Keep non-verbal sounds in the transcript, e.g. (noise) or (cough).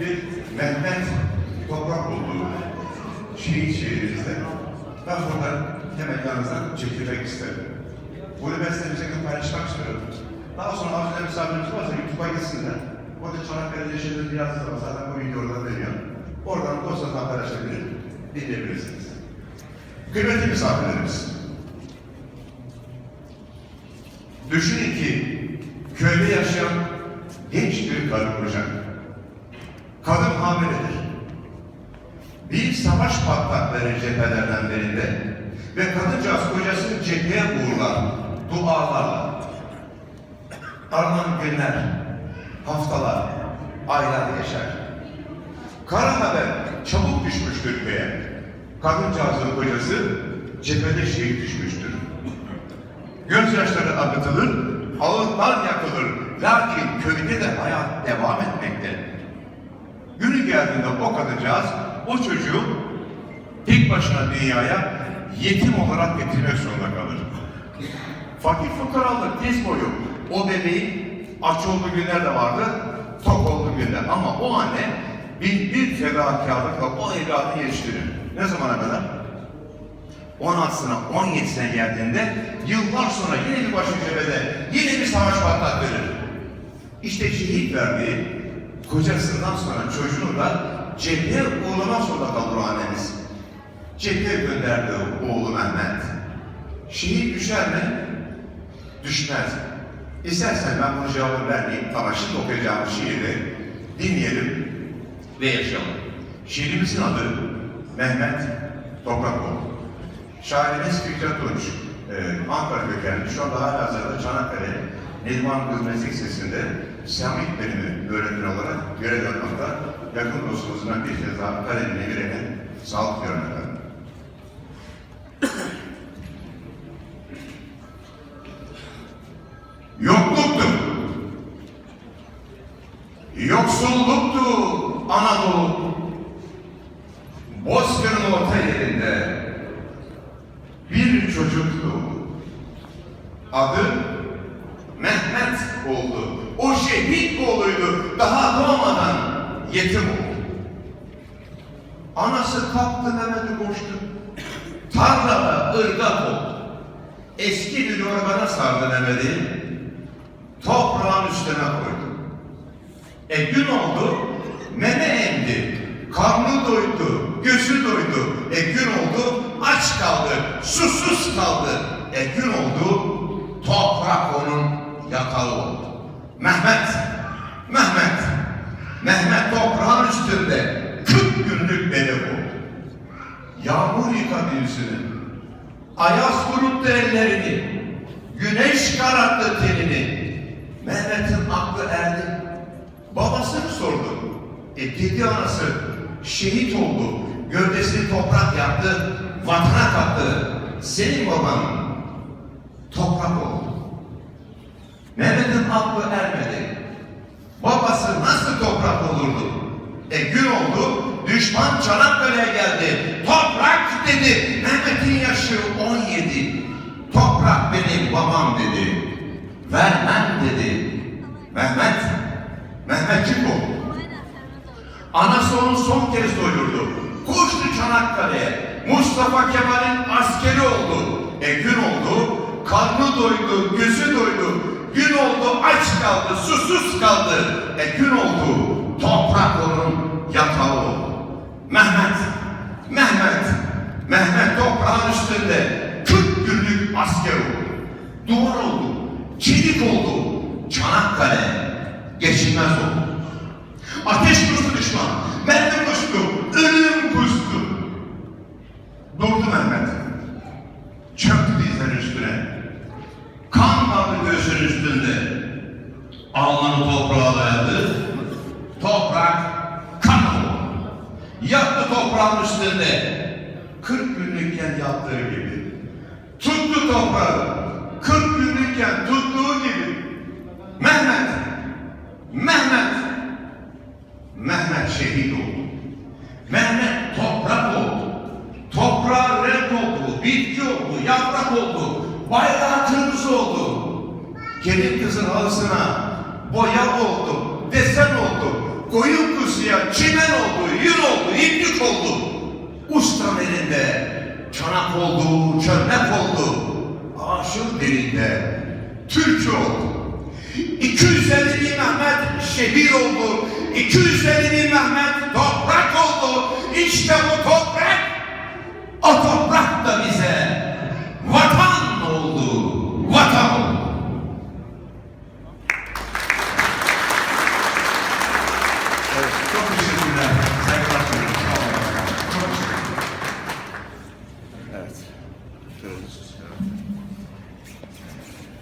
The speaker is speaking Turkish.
bir Mehmet toprak buldu şehit şehrimizde. Ben buradan hemen yanınızdan çekilmek isterim. Bunu ben size bir şekilde paylaşmak istiyorum. Daha sonra arzuda misafirimiz varsa YouTube'a gitsinler. Orada Çanakkale'de yaşadığınız yazısı var. Zaten bu video orada veriyor. Oradan dosyadan paylaşabilir, dinleyebilirsiniz. Kıymetli misafirlerimiz. Düşünün ki köyde yaşayan genç bir karı koca. Kadın hamiledir. Bir savaş patlakları cephelerden birinde ve kadıncağız kocasını cepheye uğurlar dualarla. Aranan günler, haftalar, aylar yaşar. Kara haber çabuk düşmüştür köye. Kadıncağızın kocası cephede şehit düşmüştür. Gözyaşları akıtılır, ağıtlar yakılır. Lakin köyde de hayat devam etmekte. Geldiğinde o kadıncağız o çocuğu tek başına dünyaya yetim olarak getirmek zorunda kalır. Fakir fukaralık diz boyu o bebeğin aç olduğu günler de vardı, tok olduğu günler. Ama o anne bin bir fedakarlıkla o evladını yetiştirir. Ne zamana kadar? 16'sına 17'sine geldiğinde yıllar sonra yine bir başı cephede yine bir savaş patlak verir. İşte şehit verdiği kocasından sonra çocuğunu da cepheye uğurlamak zorunda kalır o annemiz. Cepheye gönderdi oğlu Mehmet. Şehit düşer mi? Düşmez. İstersen ben bunu cevabı vermeyeyim ama şimdi okuyacağım şiiri dinleyelim ve yaşayalım. Şiirimizin adı Mehmet Toprakoğlu. Şairimiz Fikret Tunç, e, Ankara kökenli, şu anda hala hazırda Çanakkale Kız Meslek Lisesi'nde Semih Bölümü öğretmen olarak görev yapmakta. Yakın dostumuzdan bir kez daha kalemine girene sağlık diyorum efendim. (coughs) Yokluktu. Yoksulluktu Anadolu. Bozkır'ın orta yerinde bir çocuktu. Adı. Şehit oğluydu. Daha doğmadan yetim oldu. Anası kalktı Mehmet'i koştu. Tarlada ırgat oldu. Eski bir yorgana sardı Mehmet'i. Toprağın üstüne koydu. E gün oldu, meme emdi. Karnı doydu, gözü doydu. E gün oldu, aç kaldı, susuz kaldı. E gün oldu, toprak onun yatağı oldu. Mehmet, Mehmet, Mehmet toprağın üstünde 40 günlük beni oldu. Yağmur yıkadı yüzünü, ayaz kuruttu ellerini, güneş kararttı tenini. Mehmet'in aklı erdi. Babasını sordu. E dedi anası, şehit oldu, gövdesini toprak yaptı, vatana kattı. Senin baban toprak oldu. Mehmet'in aklı ermedi. Babası nasıl toprak olurdu? E gün oldu, düşman Çanakkale'ye geldi. Toprak dedi. Mehmet'in yaşı 17. Toprak benim babam dedi. Vermem dedi. Mehmet, Mehmetçik oldu. Anası onu son kez doyurdu. Koştu Çanakkale'ye. Mustafa Kemal'in askeri oldu. E gün oldu, karnı doydu, gözü doydu. Gün oldu, aç kaldı, susuz kaldı. E gün oldu, toprak onun yatağı oldu. Mehmet, Mehmet, Mehmet toprağın üstünde 40 günlük asker oldu. Duvar oldu, çelik oldu. Çanakkale geçilmez oldu. Alnını toprağa dayadı. Toprak kan oldu. Yattı toprağın üstünde. 40 günlükken yattığı gibi. Tuttu toprağı. 40 günlükken tuttuğu gibi. Mehmet. Mehmet. Mehmet şehit oldu. Mehmet toprak oldu. Toprağa renk oldu, bitki oldu, yaprak oldu, bayrağı kırmızı oldu. Gelin kızın halısına boya oldu, desen oldu, koyun kuzuya çimen oldu, yün oldu, iplik oldu. Ustam elinde çanak oldu, çömlek oldu. Aşık dilinde türkü oldu. 250 bin Mehmet şehir oldu. 250 bin Mehmet toprak oldu. İşte bu toprak,